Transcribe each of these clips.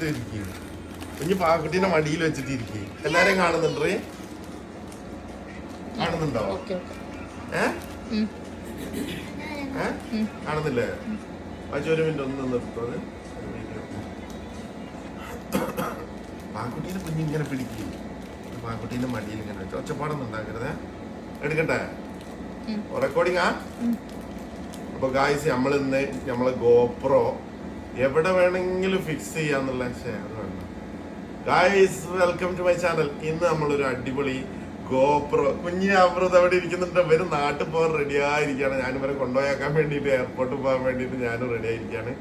എടുത്ത് ഇരിക്കും കുഞ്ഞു പാക്കുട്ടീനെ മടിയിൽ വെച്ചിട്ട് ഇരിക്കും എല്ലാരെയും കാണുന്നുണ്ടേ? കാണുന്നുണ്ടോ? ഏ? കാണുന്നില്ലേ? ഒരു മിനിറ്റ് ഒന്ന് നിർത്തത് പാക്കുട്ടീനെ കുഞ്ഞിങ്ങനെ പിടിക്കും. പാക്കുട്ടീന്റെ മടിയിൽ ഇങ്ങനെ വെച്ചു ഒച്ചപ്പാടൊന്നും ഉണ്ടാക്കരുത്. എടുക്കട്ടെ. റെക്കോർഡിംഗ് ആ? അപ്പൊ ഗായ്സ് നമ്മൾ ഇന്ന് നമ്മളെ ഗോപ്രോ എവിടെ വേണമെങ്കിലും fix ചെയ്യാന്നുള്ള guys welcome to my channel ഇന്ന് നമ്മളൊരു അടിപൊളി ഗോപ്രോ കുഞ്ഞി അമൃത് അവിടെ ഇരിക്കുന്നുണ്ട്. ഇവർ നാട്ടിൽ പോകാൻ റെഡി ആയിരിക്കാണ് ഞാൻ ഇവരെ കൊണ്ടുപോയാക്കാൻ വേണ്ടിട്ട് എയർപോർട്ടിൽ പോകാൻ വേണ്ടിയിട്ട് ഞാനും റെഡി ആയിരിക്കാണ്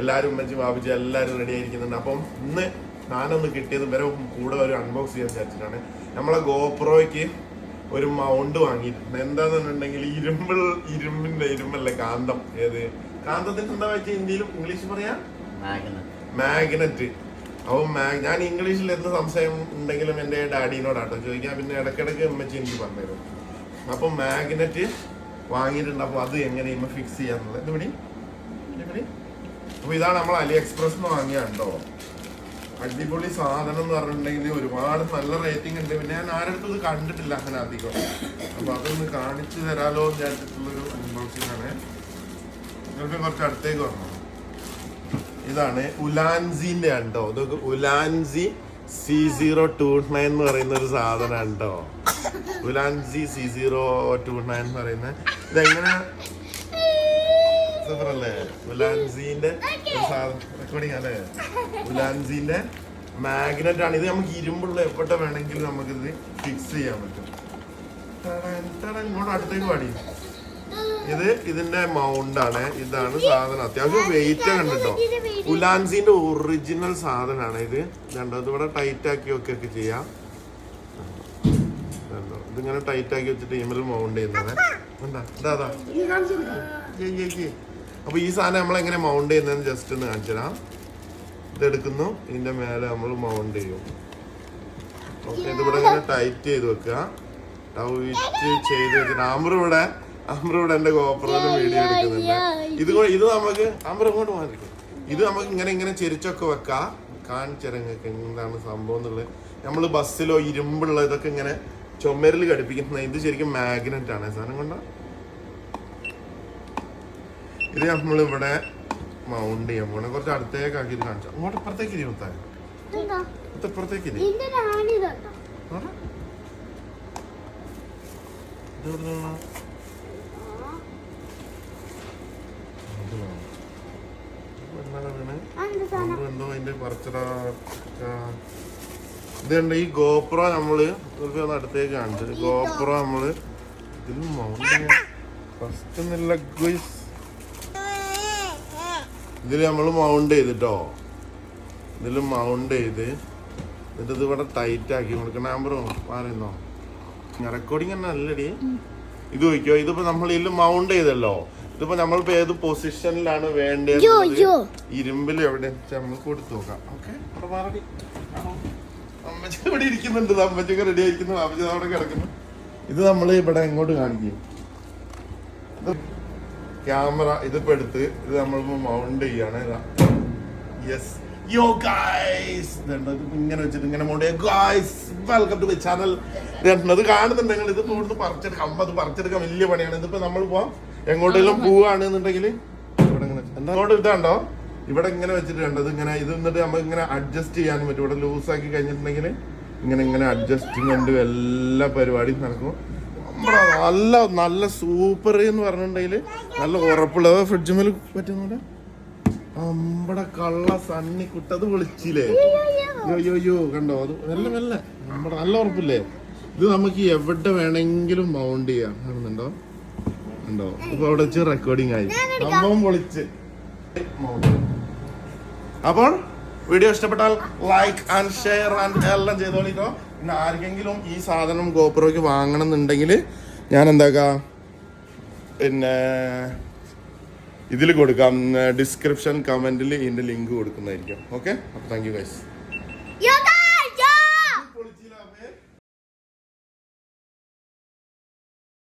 എല്ലാവരും ഉമ്മച്ചും ബാബുജി എല്ലാവരും റെഡി ആയിരിക്കുന്നുണ്ട്. അപ്പം ഇന്ന് ഞാനൊന്ന് കിട്ടിയത് ഇവരെ കൂടെ ഒരു അൺബോക്സ് ചെയ്യാൻ വിചാരിച്ചിട്ടാണ്. നമ്മളെ ഗോപ്രോയ്ക്ക് ഒരു മൗണ്ട് വാങ്ങിയിട്ടുണ്ട് എന്താണെന്നുണ്ടെങ്കിൽ ഇരുമ്പിൾ ഇരുമ്പിന്റെ ഇരുമ്പല്ലേ കാന്തം. ഏത്? കാന്തത്തിന് എന്താ വെച്ചാൽ ഹിന്ദിയിലും ഇംഗ്ലീഷ് പറയാ? മാഗ്നറ്റ് അപ്പൊ മാഗ് ഞാൻ ഇംഗ്ലീഷിൽ എന്ത് സംശയം ഉണ്ടെങ്കിലും എന്റെ ഡാഡിനോടാട്ടോ ചോദിക്കാൻ പിന്നെ ഇടയ്ക്കിടയ്ക്ക് അമ്മച്ചി എനിക്ക് പറഞ്ഞുതരും. അപ്പൊ മാഗ്നറ്റ് വാങ്ങിയിട്ടുണ്ട്. അപ്പൊ അത് എങ്ങനെ ഇമ്മ ഫിക്സ് ചെയ്യാന്നുള്ളത്? എന്ത് പിടി. അപ്പൊ ഇതാണ് നമ്മൾ അലി എക്സ്പ്രസ് വാങ്ങിയ കേട്ടോ അടിപൊളി സാധനം എന്ന് പറഞ്ഞിട്ടുണ്ടെങ്കിൽ ഒരുപാട് നല്ല റേറ്റിംഗ് ഉണ്ട്. പിന്നെ ഞാൻ ആരടുത്തും ഇത് കണ്ടിട്ടില്ല അങ്ങനെ അധികം. അപ്പൊ അതൊന്ന് കാണിച്ചു തരാലോ എന്ന് വിചാരിച്ചിട്ടുള്ളൊരു അൺബോക്സിംഗ് ആണ്. നിങ്ങൾക്ക് കുറച്ച് അടുത്തേക്ക് വരണം. ഇതാണ് ഉലാൻസിന്റെ ഉണ്ടോ ഇതൊക്കെ Ulanzi C zero two nine എന്ന് പറയുന്ന ഒരു സാധനം ഉണ്ടോ Ulanzi C zero two nine എന്ന് പറയുന്ന ഇതെങ്ങനെ? സൂപ്പർ അല്ലേ ഉലാൻസിന്റെ റെക്കോർഡിംഗ് അല്ലേ? ഉലാൻസിന്റെ മാഗ്നറ്റ് ആണ്. ഇത് നമുക്ക് ഇരുമ്പുള്ള എവിടെ വേണമെങ്കിലും നമുക്കിത് ഫിക്സ് ചെയ്യാൻ പറ്റും. ഇങ്ങോട്ട് അടുത്തേക്ക് പാടി. ഇത് ഇതിന്റെ മൗണ്ട് ആണ്. ഇതാണ് സാധനം. അത്യാവശ്യം വെയിറ്റ് കണ്ടിട്ടോ? ഉലാൻസിന്റെ ഒറിജിനൽ സാധനമാണ് ഇത്. രണ്ടോ ഇവിടെ ടൈറ്റ് ആക്കി ഒക്കെ ചെയ്യാം. കണ്ടോ? ഇതിങ്ങനെ ടൈറ്റ് ആക്കി വെച്ചിട്ട് ഇമൽ മൗണ്ട് ചെയ്യുന്നത് എന്താ ഇതാ ഇതാ. കാണിച്ചു. അപ്പൊ ഈ സാധനം നമ്മൾ എങ്ങനെ മൗണ്ട് ചെയ്യുന്നതെന്ന് ജസ്റ്റ് ഒന്ന് കാണിച്ചുതരാം ഇതെടുക്കുന്നു ഇതിന്റെ മേലെ നമ്മൾ മൗണ്ട് ചെയ്യും. ഓക്കെ ഇതിവിടെ ഇങ്ങനെ ടൈറ്റ് ചെയ്ത് വെക്കുക. ടൈറ്റ് ചെയ്ത് വെച്ചിട്ട് ആമർ ഇവിടെ ആമർ ഇവിടെ എന്റെ ഗോപ്രോയിലും വീഡിയോ എടുക്കുന്നുണ്ട്. ഇത് ഇത് നമുക്ക് ആമർ ഇങ്ങോട്ട് മാറിക്കും ഇത് നമുക്ക് ഇങ്ങനെ ഇങ്ങനെ ചെരിച്ചൊക്കെ വെക്കാം. കാണിച്ചിറങ്ങൊക്കെ എന്താണ് സംഭവം എന്നുള്ളത്. നമ്മൾ ബസ്സിലോ ഇരുമ്പുള്ള ഇതൊക്കെ ഇങ്ങനെ ചുമരിൽ ഘടിപ്പിക്കുന്ന ഇത് ശരിക്കും മാഗ്നറ്റ് ആണ്. സാധനം കൊണ്ടോ. ഇത് നമ്മളിവിടെ മൗണ്ട് ചെയ്യാൻ പോണേ കുറച്ച് അടുത്തേക്ക് ആക്കി ഇത് കാണിച്ചു. അങ്ങോട്ട് ഇപ്പുറത്തേക്ക് ഇരി മുത്തായി. എന്താ? ഇത് ഇപ്പുറത്തേക്ക് ഇരി. ഇത്? ഇത് വേണം. ഇത് എവിടുന്നാണ് വീണേ? എന്ത് സാധനം ഇതുണ്ട് പറിച്ചടാ ഇത് കണ്ട ഈ ഗോപ്രോ നമ്മൾ ഒന്ന് അടുത്തേക്ക് കാണിച്ചത് ഗോപ്രോ നമ്മൾ ഇതിൽ മൗണ്ട് ഫസ്റ്റ് നല്ല ഗുയ്സ് ഇതിൽ നമ്മൾ മൗണ്ട് ചെയ്തിട്ടോ? ഇതിൽ മൗണ്ട് ചെയ്ത് എന്നിട്ട് ഇത് ഇവിടെ ടൈറ്റ് ആക്കി കൊടുക്കണം നമ്പറോ പറയുന്നോ? റെക്കോർഡിങ് തന്നെ അല്ലടി. ഇത് ചോദിക്കോ ഇതിപ്പോ നമ്മൾ ഇതിൽ മൗണ്ട് ചെയ്തല്ലോ. ഇതിപ്പോ നമ്മളിപ്പോ ഏത് പൊസിഷനിലാണ് വേണ്ടത്. ഇരുമ്പിൽ എവിടെ നമ്മൾ കൊടുത്തു നോക്കാം. ഓക്കെ അമ്മച്ചി ഇവിടെ ഇരിക്കുന്നുണ്ട്. അമ്മച്ചൊക്കെ റെഡി ആയിരിക്കുന്നു. അമ്മച്ചി അവിടെ കിടക്കുന്നു. ഇത് നമ്മൾ ഇവിടെ എങ്ങോട്ട് കാണിക്കും. ക്യാമറ ഇതിപ്പോ എടുത്ത് ഇത് നമ്മളിപ്പോ മൗണ്ട് ചെയ്യാണ്. യെസ് യോ ഗായ്സ് ഇങ്ങനെ വെച്ചിട്ട് ഇങ്ങനെ mount guys welcome to my channel ഇത് കാണുന്നുണ്ടെങ്കിൽ ഇത് ഇവിടുന്ന് പറിച്ചെടുക്കാം. അമ്പത് പറിച്ചെടുക്കാൻ വലിയ പണിയാണ്. ഇതിപ്പോ നമ്മൾ പോവാം. എങ്ങോട്ടെങ്കിലും പോവാണെന്നുണ്ടെങ്കിൽ ഇവിടെ ഇങ്ങനെ ഇതാണ്ടോ? ഇവിടെ ഇങ്ങനെ വെച്ചിട്ട് കണ്ടത് ഇങ്ങനെ ഇത് എന്നിട്ട് നമുക്ക് ഇങ്ങനെ അഡ്ജസ്റ്റ് ചെയ്യാനും പറ്റും. ഇവിടെ ലൂസ് ആക്കി കഴിഞ്ഞിട്ടുണ്ടെങ്കിൽ ഇങ്ങനെ ഇങ്ങനെ അഡ്ജസ്റ്റ്മെന്റും എല്ലാ പരിപാടിയും നടക്കും. നമ്മുടെ നല്ല നല്ല സൂപ്പർ എന്ന് പറഞ്ഞിട്ടുണ്ടെങ്കിൽ നല്ല ഉറപ്പുള്ള ഫ്രിഡ്ജ് മേൽ പറ്റുന്നുണ്ട് നമ്മുടെ കള്ള സണ്ണി കുട്ടത് വിളിച്ചില്ലേ? യോ യോ യോ കണ്ടോ? അത് മെല്ലെ മെല്ലെ. നമ്മുടെ നല്ല ഉറപ്പില്ലേ? ഇത് നമുക്ക് എവിടെ വേണമെങ്കിലും മൗണ്ട് ചെയ്യാം. കാണുന്നുണ്ടോ? ഉണ്ടോ? ഇപ്പൊ അവിടെ വെച്ച് റെക്കോർഡിംഗ് ആയി. സംഭവം പൊളിച്ച്. അപ്പോൾ വീഡിയോ ഇഷ്ടപ്പെട്ടാൽ ലൈക്ക് ആൻഡ് ഷെയർ ആൻഡ് എല്ലാം ചെയ്തോളിട്ടോ. പിന്നെ ആർക്കെങ്കിലും ഈ സാധനം ഗോപ്രോയ്ക്ക് വാങ്ങണം എന്നുണ്ടെങ്കിൽ ഞാൻ എന്താക്കാം? പിന്നെ ഇതിൽ കൊടുക്കാം. ഡിസ്ക്രിപ്ഷൻ കമന്റിൽ ഇതിന്റെ ലിങ്ക് കൊടുക്കുന്നതായിരിക്കും. ഓക്കെ അപ്പോൾ താങ്ക് യു ഗൈസ്